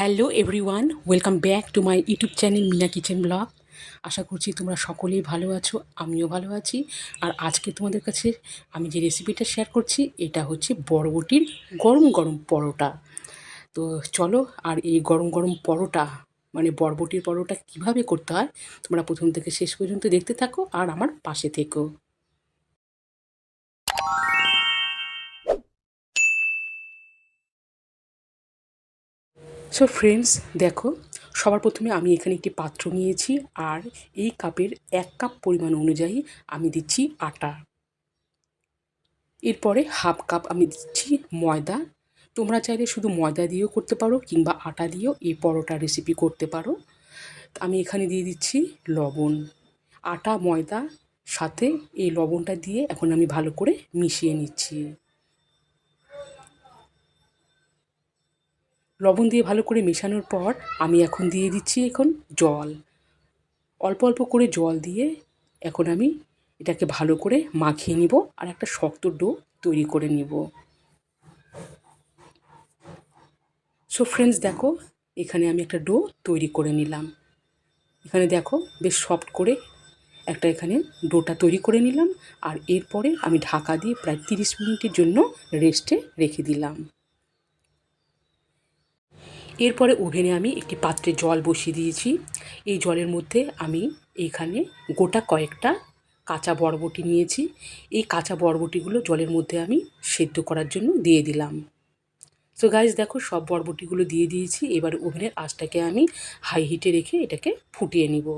Hello everyone, welcome back to my YouTube channel Mina kitchen blog. আশা করছি তোমরা সকলেই ভালো আছো, আমিও ভালো আছি। আর আজকে তোমাদের কাছে আমি যে রেসিপিটা শেয়ার করছি, এটা হচ্ছে বরবটির গরম গরম পরোটা। তো চলো, আর এই গরম গরম পরোটা মানে বরবটির পরোটা কীভাবে করতে হয়, তোমরা প্রথম থেকে শেষ পর্যন্ত দেখতে থাকো, আর আমার পাশে থেকো। সো ফ্রেন্ডস দেখো, সবার প্রথমে আমি এখানে একটি পাত্র নিয়েছি আর এই কাপের এক কাপ পরিমাণ অনুযায়ী আমি দিচ্ছি আটা। এরপরে হাফ কাপ আমি দিচ্ছি ময়দা। তোমরা চাইলে শুধু ময়দা দিয়েও করতে পারো কিংবা আটা দিয়েও এই পরোটা রেসিপি করতে পারো। আমি এখানে দিয়ে দিচ্ছি লবণ, আটা, ময়দা, সাথে এই লবণটা দিয়ে এখন আমি ভালো করে মিশিয়ে নিচ্ছি। লবণ দিয়ে ভালো করে মেশানোর পর আমি এখন দিয়ে দিচ্ছি এখন জল। অল্প অল্প করে জল দিয়ে এখন আমি এটাকে ভালো করে মাখিয়ে নিব আর একটা শক্ত ডো তৈরি করে নিব। সো ফ্রেন্ডস দেখো, এখানে আমি একটা ডো তৈরি করে নিলাম। এখানে দেখো, বেশ সফট করে একটা এখানে ডোটা তৈরি করে নিলাম আর এরপরে আমি ঢাকা দিয়ে প্রায় তিরিশ মিনিটের জন্য রেস্টে রেখে দিলাম। এরপরে ওভেনে আমি একটি পাত্রে জল বসিয়ে দিয়েছি। এই জলের মধ্যে আমি এইখানে গোটা কয়েকটা কাঁচা বরবটি নিয়েছি। এই কাঁচা বরবটিগুলো জলের মধ্যে আমি সেদ্ধ করার জন্য দিয়ে দিলাম। সো গাইজ দেখো সব বরবটিগুলো দিয়ে দিয়েছি। এবার ওভেনের আঁচটাকে আমি হাই হিটে রেখে এটাকে ফুটিয়ে নিব।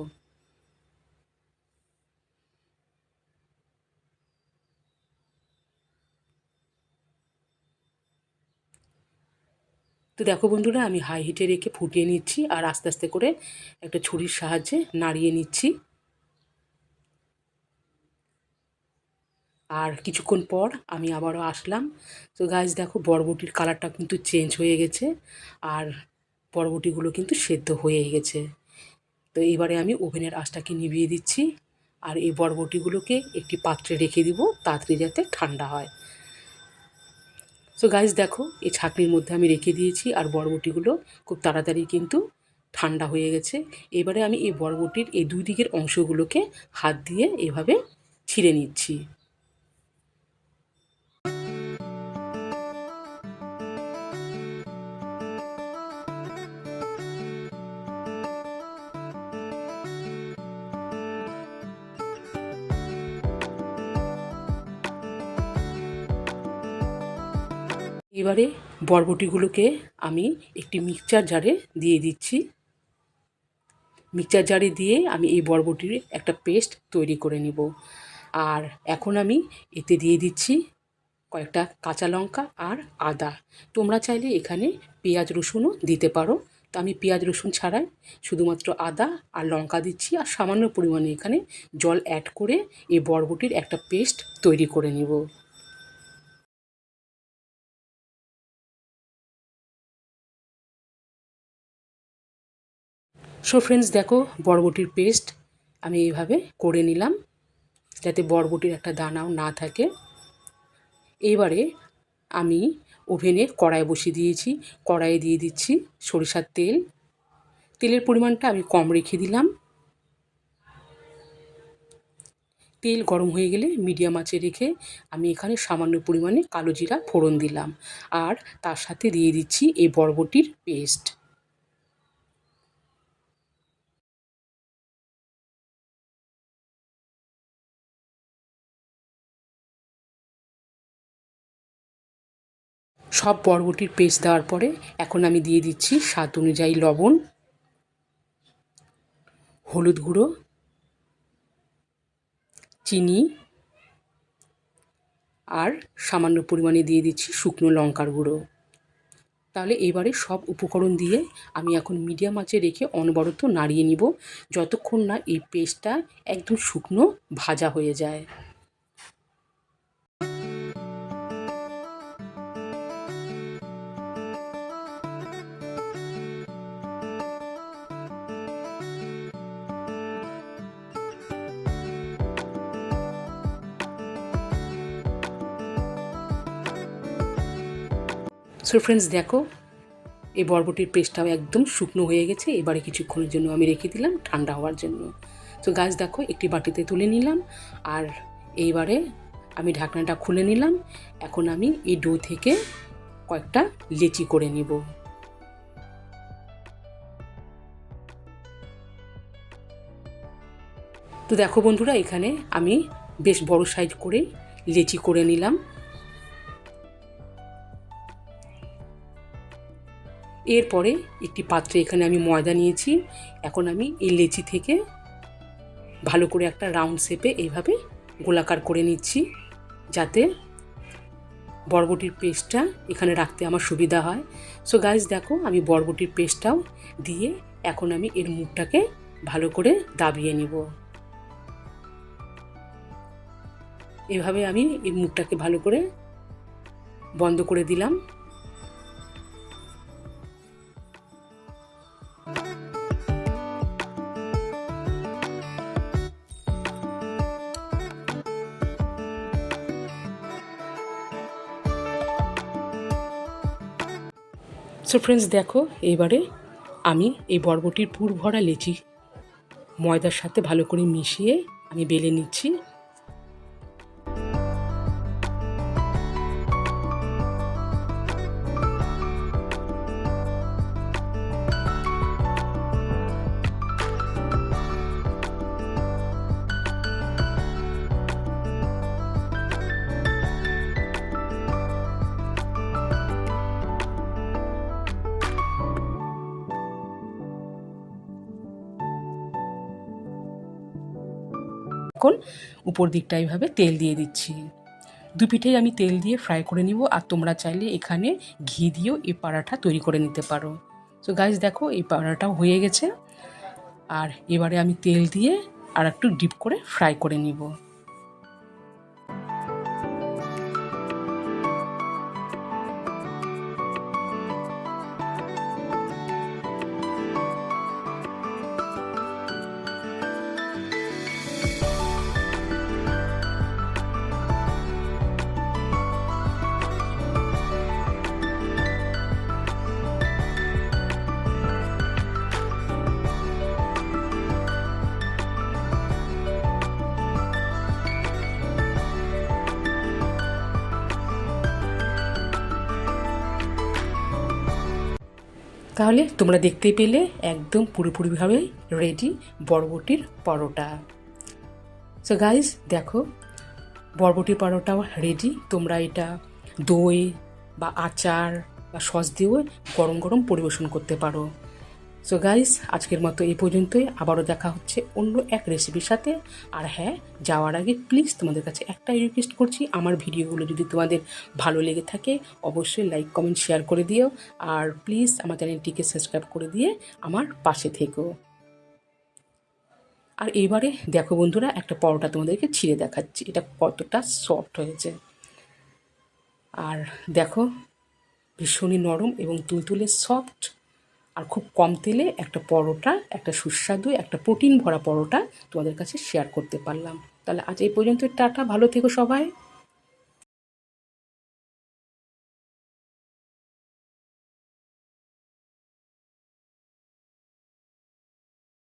তো দেখো বন্ধুরা, আমি হাই হিটে রেখে ফুটিয়ে নিচ্ছি আর আস্তে আস্তে করে একটা ছুরির সাহায্যে নাড়িয়ে নিচ্ছি। আর কিছুক্ষণ পর আমি আবারও আসলাম। তো গাছ দেখো বরবটির কালারটা কিন্তু চেঞ্জ হয়ে গেছে আর বরবটিগুলো কিন্তু সেদ্ধ হয়ে গেছে। তো এবারে আমি ওভেনের আঁচটাকে নিভিয়ে দিচ্ছি আর এই বরবটিগুলোকে একটি পাত্রে রেখে দিব, তাড়াতাড়ি যাতে ঠান্ডা হয়। সো গাইজ দেখো, এই ছাঁকনির মধ্যে আমি রেখে দিয়েছি আর বরবটিগুলো খুব তাড়াতাড়ি কিন্তু ঠান্ডা হয়ে গেছে। এবারে আমি এই বরবটির এই দুই দিকের অংশগুলোকে হাত দিয়ে এভাবে ছিঁড়ে নিচ্ছি। এবারে বরবটিগুলোকে আমি একটি মিক্সচার জারে দিয়ে দিচ্ছি। মিক্সচার জারে দিয়ে আমি এই বরবটির একটা পেস্ট তৈরি করে নিব। আর এখন আমি এতে দিয়ে দিচ্ছি কয়েকটা কাঁচা লঙ্কা আর আদা। তোমরা চাইলে এখানে পেঁয়াজ রসুনও দিতে পারো। তো আমি পেঁয়াজ রসুন ছাড়াই শুধুমাত্র আদা আর লঙ্কা দিচ্ছি আর সামান্য পরিমাণে এখানে জল অ্যাড করে এই বরবটির একটা পেস্ট তৈরি করে নিব। সো ফ্রেন্ডস দেখো, বরবটির পেস্ট আমি এইভাবে করে নিলাম, যাতে বরবটির একটা দানাও না থাকে। এবারে আমি ওভেনে কড়াই বসিয়ে দিয়েছি, কড়াইয়ে দিয়ে দিচ্ছি সরিষার তেল। তেলের পরিমাণটা আমি কম রেখে দিলাম। তেল গরম হয়ে গেলে মিডিয়াম আঁচে রেখে আমি এখানে সামান্য পরিমাণে কালো জিরা ফোড়ন দিলাম। আর তার সাথে দিয়ে দিচ্ছি এই বরবটির পেস্ট সব বরবটির পেস্ট দেওয়ার পরে এখন আমি দিয়ে দিচ্ছি স্বাদ অনুযায়ী লবণ, হলুদ গুঁড়ো, চিনি আর সামান্য পরিমাণে দিয়ে দিচ্ছি শুকনো লঙ্কার গুঁড়ো। তাহলে এবারে সব উপকরণ দিয়ে আমি এখন মিডিয়াম আঁচে রেখে অনবরত নাড়িয়ে নিব, যতক্ষণ না এই পেস্টটা একদম শুকনো ভাজা হয়ে যায়। সো ফ্রেন্ডস দেখো, এই বরবটির পেস্টটাও একদম শুকনো হয়ে গেছে। এবারে কিছুক্ষণের জন্য আমি রেখে দিলাম ঠান্ডা হওয়ার জন্য। তো গাছ দেখো, একটি বাটিতে তুলে নিলাম আর এইবারে আমি ঢাকনাটা খুলে নিলাম। এখন আমি এই ডো থেকে কয়েকটা লেচি করে নিব। তো দেখো বন্ধুরা, এখানে আমি বেশ বড় সাইজ করে লেচি করে নিলাম। এরপরে একটি পাত্রে এখানে আমি ময়দা নিয়েছি। এখন আমি এই লেচি থেকে ভালো করে একটা রাউন্ড শেপে এইভাবে গোলাকার করে নিচ্ছি, যাতে বরবটির পেস্টটা এখানে রাখতে আমার সুবিধা হয়। সো গাইজ দেখো আমি বরবটির পেস্টটাও দিয়ে এখন আমি এর মুখটাকে ভালো করে দাবিয়ে নিব। এভাবে আমি এই মুখটাকে ভালো করে বন্ধ করে দিলাম। সো ফ্রেন্ডস দেখো, এবারে আমি এই বরবটির পুর ভরা লেচি ময়দার সাথে ভালো করে মিশিয়ে আমি বেলে নিচ্ছি। উপর দিকটা এইভাবে তেল দিয়ে দিচ্ছি। দু পিঠেই আমি তেল দিয়ে ফ্রাই করে নিব আর তোমরা চাইলে এখানে ঘি দিয়েও এই পাড়াটা তৈরি করে নিতে পারো। তো গাইজ দেখো এই পাড়াটাও হয়ে গেছে। আর এবারে আমি তেল দিয়ে আর একটু ডিপ করে ফ্রাই করে নিব। তাহলে তোমরা দেখতে পেলে একদম পুরোপুরিভাবে রেডি বরবটির পরোটা। সো গাইজ দেখো, বরবটির পরোটাও রেডি তোমরা এটা দই বা আচার বা সস দিয়েও গরম গরম পরিবেশন করতে পারো। সো গাইস আজকের মতো এই পর্যন্তই। আবারও দেখা হচ্ছে অন্য এক রেসিপির সাথে। আর হ্যাঁ যাওয়ার আগে প্লিজ তোমাদের কাছে একটাই রিকোয়েস্ট করছি। আমার ভিডিওগুলো যদি তোমাদের ভালো লেগে থাকে, অবশ্যই লাইক কমেন্ট শেয়ার করে দিও। আর প্লিজ আমার চ্যানেলটিকে সাবস্ক্রাইব করে দিয়ে আমার পাশে থেকো। আর এইবারে দেখো বন্ধুরা, একটা পরোটা তোমাদেরকে ছিঁড়ে দেখাচ্ছি। এটা কতটা সফট হয়েছে। আর দেখো, ভীষণই নরম এবং তুলতুলে সফট আর খুব কম তেলে একটা পরোটা, একটা সুস্বাদু, একটা প্রোটিন ভরা পরোটা তোমাদের কাছে শেয়ার করতে পারলাম। তাহলে আজ এই পর্যন্ত টাটা, ভালো থেকো সবাই।